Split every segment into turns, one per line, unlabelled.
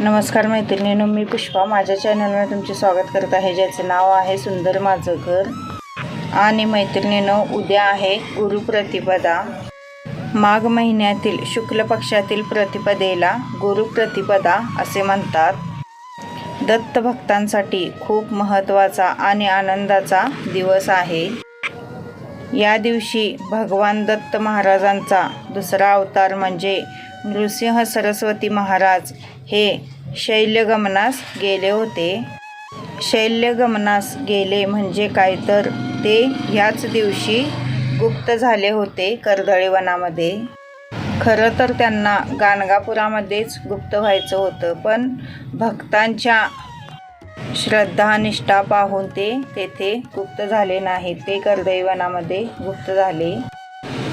नमस्कार मैत्रिणींनो मी पुष्पा. माझ्या चॅनलवर तुमचे स्वागत करत आहे ज्याचे नाव आहे सुंदर माझं घर. आणि मैत्रिणीनं उद्या आहे गुरुप्रतिपदा माघ महिन्यातील शुक्ल पक्षातील प्रतिपदेला गुरुप्रतिपदा असे म्हणतात. दत्त भक्तांसाठी खूप महत्त्वाचा आणि आनंदाचा दिवस आहे. या दिवशी भगवान दत्त महाराजांचा दुसरा अवतार म्हणजे नृसिंह सरस्वती महाराज हे शैल्यगमनास गेले होते. शैल्यगमनास गेले म्हणजे काय तर ते ह्याच दिवशी गुप्त झाले होते कर्दळीवनामध्ये. खरं तर त्यांना गाणगापुरामध्येच गुप्त व्हायचं होतं पण भक्तांच्या श्रद्धा निष्ठा पाहून ते तेथे गुप्त झाले नाहीत ते कर्दैवनामध्ये गुप्त झाले.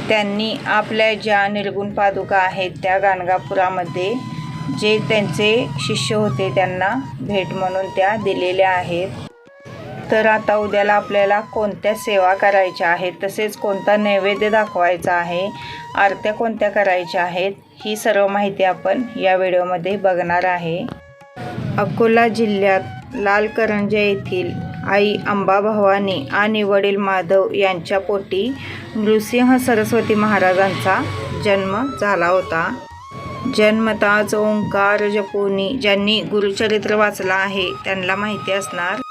त्यांनी आपल्या ज्या निर्गुण पादुका आहेत त्या गाणगापुरामध्ये जे त्यांचे शिष्य होते त्यांना भेट म्हणून त्या दिलेल्या आहेत. तर आता उद्याला आपल्याला कोणत्या सेवा करायच्या आहेत तसेच कोणता नैवेद्य दाखवायचा आहे आरत्या कोणत्या करायच्या आहेत ही सर्व माहिती आपण या व्हिडिओमध्ये बघणार आहे. अकोला जिल्ह्यात लालकरंजा येथील आई अंबा भवानी आणि वडील माधव यांच्या पोटी नृसिंह सरस्वती महाराजांचा जन्म झाला होता. जन्मताच ओंकार जपोनी ज्यांनी गुरुचरित्र वाचलं आहे त्यांना माहिती असणार.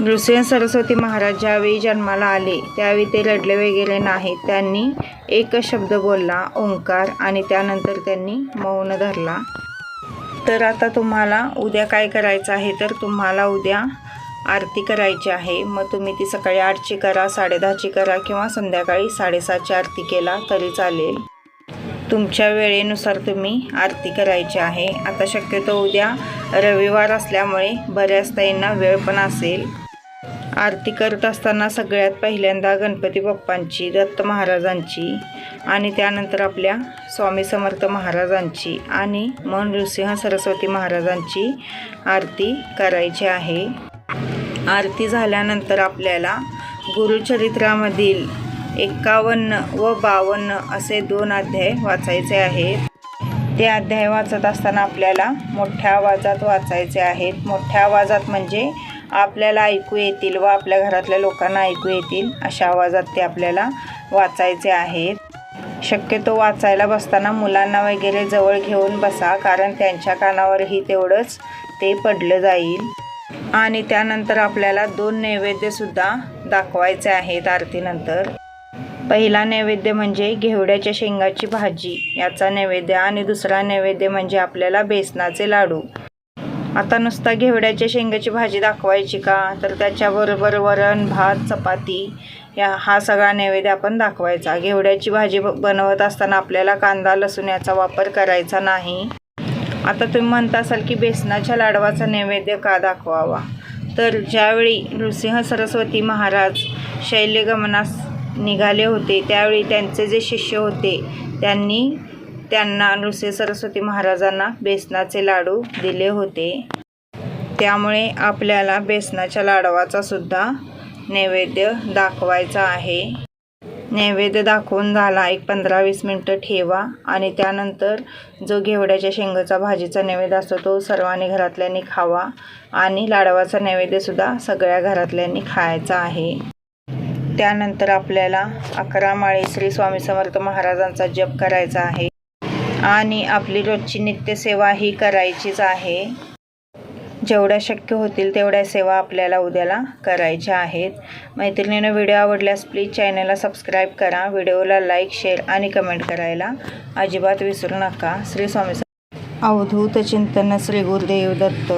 नृसिंह सरस्वती महाराज ज्यावेळी जन्माला आले त्यावेळी ते रडले वगैरे नाहीत त्यांनी एकच शब्द बोलला ओंकार आणि त्यानंतर त्यांनी मौन धरला. तर आता तुम्हाला उद्या काय करायचं आहे? तर तुम्हाला उद्या आरती करायची आहे. मग तुम्ही ती सकाळी आठची करा साडेदहाची करा किंवा संध्याकाळी साडेसातची आरती केला तरी चालेल. तुमच्या वेळेनुसार तुम्ही आरती करायची आहे. आता शक्यतो उद्या रविवार असल्यामुळे बऱ्याच ताईंना वेळ पण असेल. आरती करत असताना सगळ्यात पहिल्यांदा गणपती बाप्पांची दत्त महाराजांची आणि त्यानंतर आपल्या स्वामी समर्थ महाराजांची आणि मन नृसिंह सरस्वती महाराजांची आरती करायची आहे. आरती झाल्यानंतर आपल्याला गुरुचरित्रामधील एक्कावन्न व बावन्न असे दोन अध्याय वाचायचे आहेत. ते अध्याय वाचत असताना आपल्याला मोठ्या आवाजात वाचायचे आहेत. मोठ्या आवाजात म्हणजे आपल्याला ऐकू येतील व आपल्या घरातल्या लोकांना ऐकू येतील अशा आवाजात ते आपल्याला वाचायचे आहेत. शक्यतो वाचायला बसताना मुलांना वगैरे जवळ घेऊन बसा कारण त्यांच्या कानावरही तेवढंच ते पडलं जाईल. आणि त्यानंतर आपल्याला दोन नैवेद्यसुद्धा दाखवायचे आहेत आरतीनंतर. पहिला नैवेद्य म्हणजे घेवड्याच्या शेंगाची भाजी याचा नैवेद्य आणि दुसरा नैवेद्य म्हणजे आपल्याला बेसनाचे लाडू. आता नुसता घेवड्याच्या शेंगाची भाजी दाखवायची का? तर त्याच्याबरोबर वरण भात चपाती या हा सगळा नैवेद्य आपण दाखवायचा. घेवड्याची भाजी ब- बनवत असताना आपल्याला कांदा लसूण याचा वापर करायचा नाही. आता तुम्ही म्हणत असाल की बेसनाच्या लाडवाचा नैवेद्य का दाखवावा? तर ज्यावेळी नृसिंह सरस्वती महाराज शैल्यगमनास निघाले होते त्यावेळी त्यांचे जे शिष्य होते त्यांनी त्यांना नृसिंह सरस्वती महाराजांना बेसनाचे लाडू दिले होते. त्यामुळे आपल्याला बेसनाच्या लाडवाचा सुद्धा नैवेद्य दाखवायचा आहे. नैवेद्य दाखवून झाला. एक पंधरा वीस मिनटं ठेवा आणि त्यानंतर जो घेवड्याच्या शेंगाचा भाजीचा नैवेद्य असतो तो सर्वांनी घरातल्यांनी खावा आणि लाडवाचा नैवेद्यसुद्धा सगळ्या घरातल्यांनी खायचा आहे. त्यानंतर आपल्याला अकरा माळी श्री स्वामी समर्थ महाराजांचा जप करायचा आहे आणि आपली रोजची नित्यसेवा ही करायचीच आहे. जेवढ्या शक्य होतील तेवढ्या सेवा आपल्याला उद्याला करायच्या आहेत. मैत्रिणीनं व्हिडिओ आवडल्यास प्लीज चॅनलला सबस्क्राईब करा. व्हिडिओला लाईक शेअर आणि कमेंट करायला अजिबात विसरू नका. श्री स्वामी अवधूत चिंतन श्री गुरुदेव दत्त.